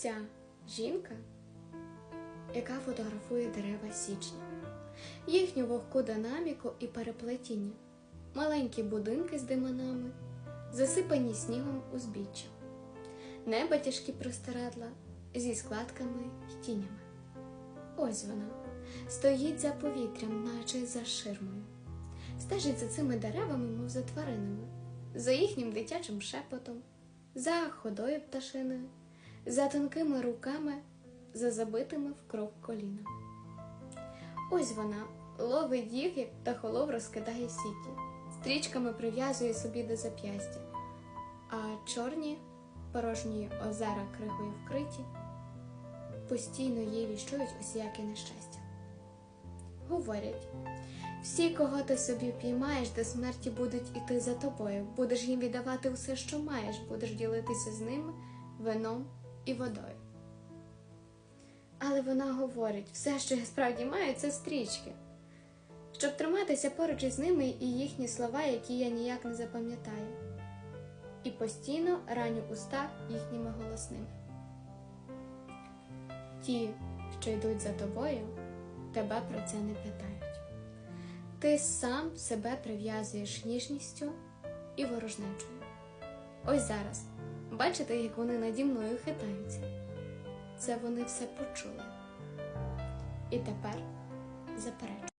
ця жінка, яка фотографує дерева січня, їхню вогку динаміку і переплетіння, маленькі будинки з диманами, засипані снігом узбіччя, небо тяжкі простирадла зі складками й тінями. Ось вона. Стоїть за повітрям, наче за ширмою, стежить за цими деревами, мов за тваринами, за їхнім дитячим шепотом, за ходою пташиною, за тонкими руками, за забитими в кров колінами. Ось вона ловить їх, як птахолов розкидає сіті, стрічками прив'язує собі до зап'ястя, а чорні порожні озера кригою вкриті, постійно їй віщують усіяке нещастя. Говорять, всі, кого ти собі піймаєш, до смерті будуть іти за тобою, будеш їм віддавати все, що маєш, будеш ділитися з ними вином і водою. Але вона говорить, все, що я справді маю, це стрічки, щоб триматися поруч із ними і їхні слова, які я ніяк не запам'ятаю, і постійно раню уста їхніми голосними. Ті, що йдуть за тобою, тебе про це не питають. Ти сам себе прив'язуєш ніжністю і ворожнечою. Ось зараз, бачите, як вони наді мною хитаються. Це вони все почули. І тепер заперечують.